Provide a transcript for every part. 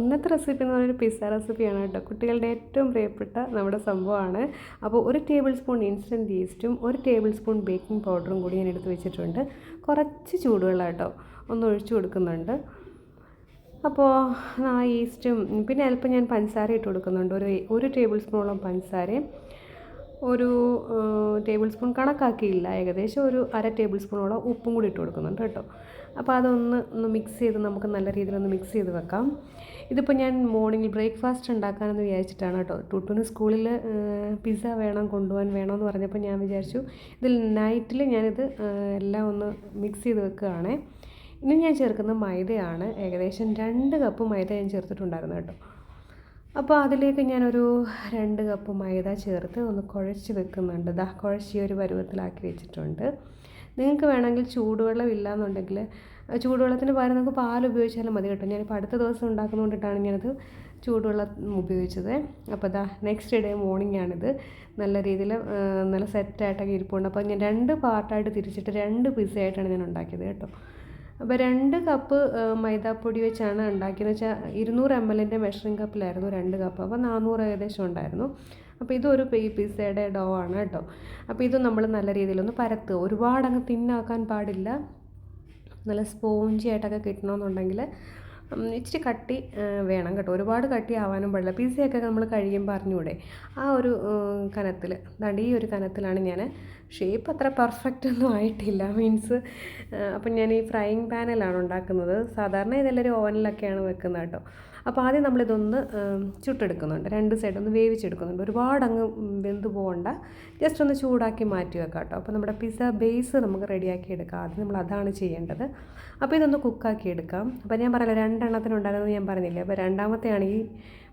ഇന്നത്തെ റെസിപ്പി എന്ന് പറയുന്നത് പിസ്സ റെസിപ്പിയാണ് കേട്ടോ. കുട്ടികളുടെ ഏറ്റവും പ്രിയപ്പെട്ട നമ്മുടെ സംഭവമാണ്. അപ്പോൾ ഒരു ടേബിൾ സ്പൂൺ ഇൻസ്റ്റന്റ് ഈസ്റ്റും ഒരു ടേബിൾ സ്പൂൺ ബേക്കിംഗ് പൗഡറും കൂടി ഞാൻ എടുത്ത് വെച്ചിട്ടുണ്ട്. കുറച്ച് ചൂടുവെള്ളം കേട്ടോ ഒന്ന് ഒഴിച്ചു കൊടുക്കുന്നുണ്ട്. അപ്പോൾ ആ ഈസ്റ്റും പിന്നെ അല്പം ഞാൻ പഞ്ചസാര ഇട്ട് കൊടുക്കുന്നുണ്ട്. ഒരു ഒരു ടേബിൾ സ്പൂണോളം പഞ്ചസാരയും ഒരു ടേബിൾ സ്പൂൺ കണക്കാക്കിയില്ല. ഏകദേശം ഒരു അര ടേബിൾ സ്പൂണോളം ഉപ്പും കൂടി ഇട്ട് കൊടുക്കുന്നുണ്ട് കേട്ടോ. അപ്പോൾ അതൊന്ന് ഒന്ന് മിക്സ് ചെയ്ത് നമുക്ക് നല്ല രീതിയിൽ ഒന്ന് മിക്സ് ചെയ്ത് വെക്കാം. ഇതിപ്പോൾ ഞാൻ മോർണിംഗ് ബ്രേക്ക്ഫാസ്റ്റ് ഉണ്ടാക്കാനെന്ന് വിചാരിച്ചിട്ടാണ് കേട്ടോ. ടുട്ടുന് സ്കൂളിൽ പിസ്സ വേണം കൊണ്ടുപോകാൻ വേണമെന്ന് പറഞ്ഞപ്പോൾ ഞാൻ വിചാരിച്ചു ഇതിൽ നൈറ്റിൽ ഞാനിത് എല്ലാം ഒന്ന് മിക്സ് ചെയ്ത് വെക്കുകയാണേ. ഇനി ഞാൻ ചേർക്കുന്ന മൈദയാണ് ഏകദേശം രണ്ട് കപ്പ് മൈദ ഞാൻ ചേർത്തിട്ടുണ്ടായിരുന്നു കേട്ടോ. അപ്പോൾ അതിലേക്ക് ഞാനൊരു രണ്ട് കപ്പ് മൈദ ചേർത്ത് ഒന്ന് കുഴച്ച് വെക്കുന്നുണ്ട്. ദാ കുഴച്ച് ഒരു പരുവത്തിലാക്കി വെച്ചിട്ടുണ്ട്. നിങ്ങൾക്ക് വേണമെങ്കിൽ ചൂടുവെള്ളം ഇല്ലയെന്നുണ്ടെങ്കിൽ ചൂടുവെള്ളത്തിന് പകരം നമുക്ക് പാൽ ഉപയോഗിച്ചാലും മതി കേട്ടോ. ഞാനിപ്പോൾ അടുത്ത ദിവസം ഉണ്ടാക്കുന്നതുകൊണ്ടിട്ടാണ് ഞാനത് ചൂടുവെള്ളം ഉപയോഗിച്ചത്. അപ്പോൾ ദാ നെക്സ്റ്റ് ഡേ മോർണിംഗ് ആണിത്. നല്ല രീതിയിൽ നല്ല സെറ്റായിട്ടൊക്കെ ഇരിപ്പുണ്ട്. അപ്പോൾ ഞാൻ രണ്ട് പാർട്ടായിട്ട് തിരിച്ചിട്ട് രണ്ട് പിസ്സയായിട്ടാണ് ഞാൻ ഉണ്ടാക്കിയത് കേട്ടോ. അപ്പോൾ രണ്ട് കപ്പ് മൈദാപ്പൊടി വെച്ചാണ് ഉണ്ടാക്കിയത്. വെച്ചാൽ ഇരുന്നൂറ് എം എല്ലിന്റെ മെഷറിംഗ് കപ്പിലായിരുന്നു രണ്ട് കപ്പ് അപ്പോൾ നാനൂറ് ഏകദേശം ഉണ്ടായിരുന്നു. അപ്പോൾ ഇതൊരു പേ പിസ്സയുടെ ഡോ ആണ് കേട്ടോ അപ്പോൾ ഇത് നമ്മൾ നല്ല രീതിയിലൊന്ന് പരത്തുക ഒരുപാട് അങ്ങ് തിന്നാക്കാൻ പാടില്ല. നല്ല സ്പോഞ്ചി ആയിട്ടൊക്കെ കിട്ടണമെന്നുണ്ടെങ്കിൽ ഇച്ചിരി കട്ടി വേണം കേട്ടോ. ഒരുപാട് കട്ടി ആവാനും പാടില്ല. പിസയൊക്കെ നമ്മൾ കഴിയുമ്പോൾ അറിഞ്ഞൂടെ? ആ ഒരു കനത്തിൽ ദാണ്ട് ഈ ഒരു കനത്തിലാണ് ഞാൻ ഷേപ്പ് അത്ര പെർഫെക്റ്റ് ഒന്നും ആയിട്ടില്ല. മീൻസ് അപ്പം ഞാൻ ഈ ഫ്രൈയിങ് പാനിലാണ് ഉണ്ടാക്കുന്നത്. സാധാരണ ഇതെല്ലാവരും ഓവനിലൊക്കെയാണ് വെക്കുന്നത് കേട്ടോ. അപ്പോൾ ആദ്യം നമ്മളിതൊന്ന് ചുട്ടെടുക്കുന്നുണ്ട്. രണ്ട് സൈഡ് ഒന്ന് വേവിച്ചെടുക്കുന്നുണ്ട്. ഒരുപാട് അങ്ങ് വെന്ത് പോകണ്ട ജസ്റ്റ് ഒന്ന് ചൂടാക്കി മാറ്റി വെക്കാം കേട്ടോ. അപ്പോൾ നമ്മുടെ പിസ്സ ബേസ് നമുക്ക് റെഡിയാക്കി എടുക്കാം. ആദ്യം നമ്മൾ അതാണ് ചെയ്യേണ്ടത്. അപ്പോൾ ഇതൊന്ന് കുക്കാക്കി എടുക്കാം. അപ്പോൾ ഞാൻ പറയില്ല രണ്ടെണ്ണത്തിനുണ്ടാകുന്നത് ഞാൻ പറഞ്ഞില്ലേ. അപ്പോൾ രണ്ടാമത്തെയാണ് ഈ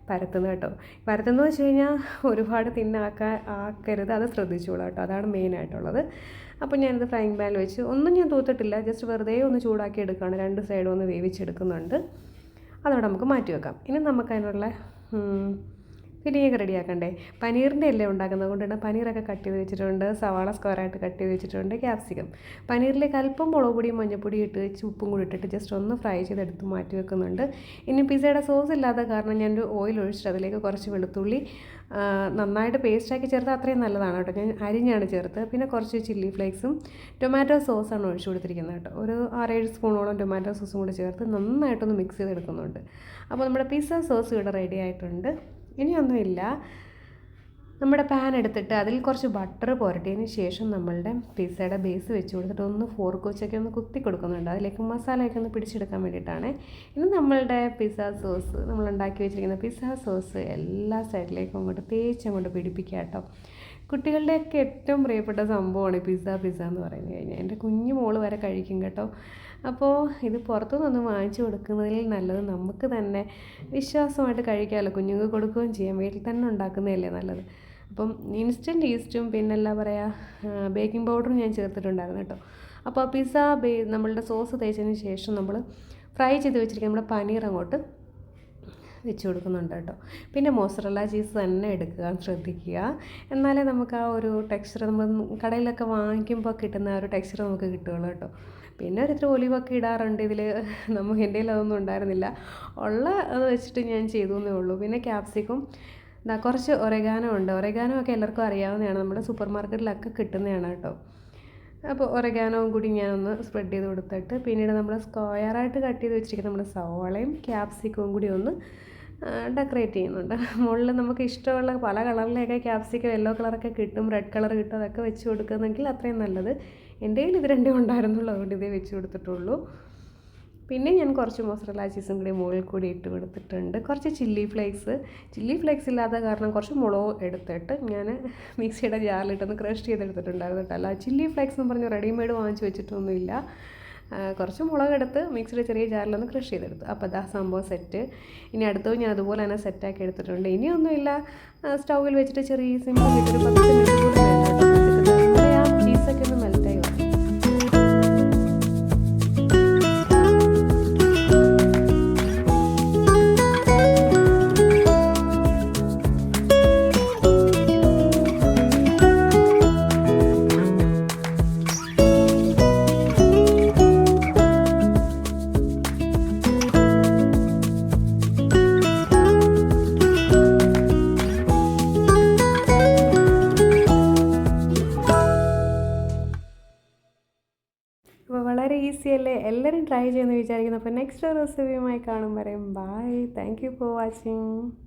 പരത്തുന്നത് കേട്ടോ. പരത്തുന്നത് വെച്ച് കഴിഞ്ഞാൽ ഒരുപാട് തിന്നാക്കാൻ ആക്കരുത് അത് ശ്രദ്ധിച്ചോളൂ കേട്ടോ. അതാണ് മെയിനായിട്ടുള്ളത് അപ്പോൾ ഞാനിത് ഫ്രൈങ് പാനിൽ വെച്ച് ഒന്നും ഞാൻ തൂത്തിട്ടില്ല ജസ്റ്റ് വെറുതെ ഒന്ന് ചൂടാക്കി എടുക്കുകയാണ് രണ്ട് സൈഡും ഒന്ന് വേവിച്ചെടുക്കുന്നുണ്ട്. അതവിടെ നമുക്ക് മാറ്റി വെക്കാം. ഇനി നമുക്ക് ഫില്ലിങ്ങൊക്കെ റെഡിയാക്കണ്ടേ? പനീറിന്റെ അല്ലേ ഉണ്ടാക്കുന്നത്? കൊണ്ടാണ് പനീറൊക്കെ കട്ട് ചെയ്ത് വെച്ചിട്ടുണ്ട് സവാള സ്ക്വയറായിട്ട് കട്ട് ചെയ്ത് വെച്ചിട്ടുണ്ട് ക്യാപ്സിക്കം പനീറിലേക്ക് അല്പം മുളക് പൊടിയും മഞ്ഞൾപ്പൊടി ഇട്ട് വെച്ച് ഉപ്പും കൂടി ഇട്ടിട്ട് ജസ്റ്റ് ഒന്ന് ഫ്രൈ ചെയ്തെടുത്ത് മാറ്റി വെക്കുന്നുണ്ട്. ഇനി പിസയുടെ സോസ് ഇല്ലാത്ത കാരണം ഞാനൊരു ഓയിൽ ഒഴിച്ചിട്ട് അതിലേക്ക് കുറച്ച് വെളുത്തുള്ളി നന്നായിട്ട് പേസ്റ്റാക്കി ചേർത്ത് അത്രയും നല്ലതാണ് കേട്ടോ. ഞാൻ അരിഞ്ഞാണ് ചേർത്ത് പിന്നെ കുറച്ച് ചില്ലി ഫ്ലേക്സും ടൊമാറ്റോ സോസാണ് ഒഴിച്ചു കൊടുത്തിരിക്കുന്നത് കേട്ടോ. ഒരു ആറേഴ് സ്പൂണോളം ടൊമാറ്റോ സോസും കൂടി ചേർത്ത് നന്നായിട്ടൊന്ന് മിക്സ് ചെയ്തെടുക്കുന്നുണ്ട്. അപ്പോൾ നമ്മുടെ പിസ്സ സോസ് ഇവിടെ റെഡി ആയിട്ടുണ്ട്. ഇനിയൊന്നുമില്ല. നമ്മുടെ പാൻ എടുത്തിട്ട് അതിൽ കുറച്ച് ബട്ടർ പുരട്ടിയതിന് ശേഷം നമ്മളുടെ പിസ്സയുടെ ബേസ് വെച്ച് കൊടുത്തിട്ട് ഒന്ന് ഫോർക്ക് വെച്ചൊക്കെ ഒന്ന് കുത്തി കൊടുക്കുന്നുണ്ട്. അതിലേക്ക് മസാലയൊക്കെ ഒന്ന് പിടിച്ചെടുക്കാൻ വേണ്ടിയിട്ടാണ്. ഇനി നമ്മളുടെ പിസ്സ സോസ് നമ്മൾ ഉണ്ടാക്കി വെച്ചിരിക്കുന്ന പിസ്സ സോസ് എല്ലാ സൈഡിലേക്കും അങ്ങോട്ട് തേച്ച് അങ്ങോട്ട് പിടിപ്പിക്കുക കേട്ടോ. കുട്ടികളുടെയൊക്കെ ഏറ്റവും പ്രിയപ്പെട്ട സംഭവമാണ് പിസ്സ പിസ്സ എന്ന് പറയുന്നത് കഴിഞ്ഞാൽ. എന്റെ കുഞ്ഞു മോൾ വരെ കഴിക്കും കേട്ടോ. അപ്പോൾ ഇത് പുറത്തുനിന്ന് വാങ്ങിച്ചു കൊടുക്കുന്നതിൽ നല്ലത് നമുക്ക് തന്നെ വിശ്വാസമായിട്ട് കഴിക്കാമല്ലോ. കുഞ്ഞുങ്ങൾക്ക് കൊടുക്കുകയും ചെയ്യാം. വീട്ടിൽ തന്നെ ഉണ്ടാക്കുന്നതല്ലേ നല്ലത്. അപ്പം ഇൻസ്റ്റന്റ് ഈസ്റ്റും പിന്നെ എന്താ പറയുക ബേക്കിംഗ് പൗഡറും ഞാൻ ചേർത്തിട്ടുണ്ടായിരുന്നു കേട്ടോ. അപ്പോൾ പിസ്സ ബേ നമ്മളുടെ സോസ് തേച്ചതിന് ശേഷം നമ്മൾ ഫ്രൈ ചെയ്ത് വെച്ചിരിക്കുന്ന നമ്മുടെ പനീർ അങ്ങോട്ട് വെച്ച് കൊടുക്കുന്നുണ്ട് കേട്ടോ. പിന്നെ മോസറല്ല ചീസ് തന്നെ എടുക്കുക ശ്രദ്ധിക്കുക. എന്നാലേ നമുക്ക് ആ ഒരു ടെക്സ്ചർ നമ്മൾ കടയിലൊക്കെ വാങ്ങിക്കുമ്പോൾ കിട്ടുന്ന ആ ഒരു ടെക്സ്ചർ നമുക്ക് കിട്ടുകയുള്ളൂ കേട്ടോ. പിന്നെ ഒരിത്തിരി ഒലിവൊക്കെ ഇടാറുണ്ട് ഇതിൽ നമുക്ക് എന്റെ അതൊന്നും ഉണ്ടായിരുന്നില്ല. ഉള്ള അത് വെച്ചിട്ട് ഞാൻ ചെയ്തു എന്നേ ഉള്ളൂ. പിന്നെ ക്യാപ്സിക്കും എന്താ കുറച്ച് ഒരഗാനോ ഉണ്ട്. ഒരഗാനോ ഒക്കെ എല്ലാവർക്കും അറിയാവുന്നതാണ്. നമ്മുടെ സൂപ്പർ മാർക്കറ്റിലൊക്കെ കിട്ടുന്നതാണ് കേട്ടോ. അപ്പോൾ ഒരഗാനവും കൂടി ഞാനൊന്ന് സ്പ്രെഡ് ചെയ്ത് കൊടുത്തിട്ട് പിന്നീട് നമ്മൾ സ്ക്വയറായിട്ട് കട്ട് ചെയ്ത് വെച്ചിരിക്കുന്ന നമ്മുടെ സവോളയും ക്യാപ്സിക്കവും കൂടി ഒന്ന് ഡെക്കറേറ്റ് ചെയ്യുന്നുണ്ട്. മുകളിൽ നമുക്ക് ഇഷ്ടമുള്ള പല കളറിലൊക്കെ ക്യാപ്സിക്കം യെല്ലോ കളറൊക്കെ കിട്ടും റെഡ് കളർ കിട്ടും അതൊക്കെ വെച്ച് കൊടുക്കുന്നെങ്കിൽ അത്രയും നല്ലത്. എന്റെ കയ്യിൽ ഇത് രണ്ടേ ഉണ്ടായിരുന്നുള്ളൂ അതുകൊണ്ട് ഇതേ വെച്ച് കൊടുത്തിട്ടുള്ളൂ. പിന്നെ ഞാൻ കുറച്ച് മൊസറല ചീസും കൂടി മുകളിൽ കൂടി ഇട്ട് കൊടുത്തിട്ടുണ്ട്. കുറച്ച് ചില്ലി ഫ്ലേക്സ്. ചില്ലി ഫ്ലേക്സ് ഇല്ലാത്ത കാരണം കുറച്ച് മുളക് എടുത്തിട്ട് ഞാൻ മിക്സിയുടെ ജാറിലിട്ടൊന്ന് ക്രഷ് ചെയ്തെടുത്തിട്ടുണ്ടായിരുന്നു കേട്ടോ. അല്ല ചില്ലി ഫ്ലേക്സ് എന്ന് പറഞ്ഞ് റെഡിമെയ്ഡ് വാങ്ങിച്ച് വെച്ചിട്ടൊന്നുമില്ല. കുറച്ച് മുളകെടുത്ത് മിക്സിയുടെ ചെറിയ ജാറിലൊന്ന് ക്രഷ് ചെയ്തെടുത്തു. അപ്പോൾ അതാ സംഭവം സെറ്റ് ഇനി അടുത്തത് ഞാൻ അതുപോലെ തന്നെ സെറ്റാക്കി എടുത്തിട്ടുണ്ട്. ഇനിയൊന്നുമില്ല സ്റ്റൗവിൽ വെച്ചിട്ട് ചെറിയ സിമ്പിൾ മിനിറ്റ് ചീസൊക്കെ ഒന്ന് മെൽറ്റായി വന്നു ഈസി അല്ലേ? എല്ലാവരും ട്രൈ ചെയ്യുമെന്ന് വിചാരിക്കുന്നു. അപ്പോൾ നെക്സ്റ്റ് റെസിപ്പിയുമായി കാണും. വരെയും bye thank you for watching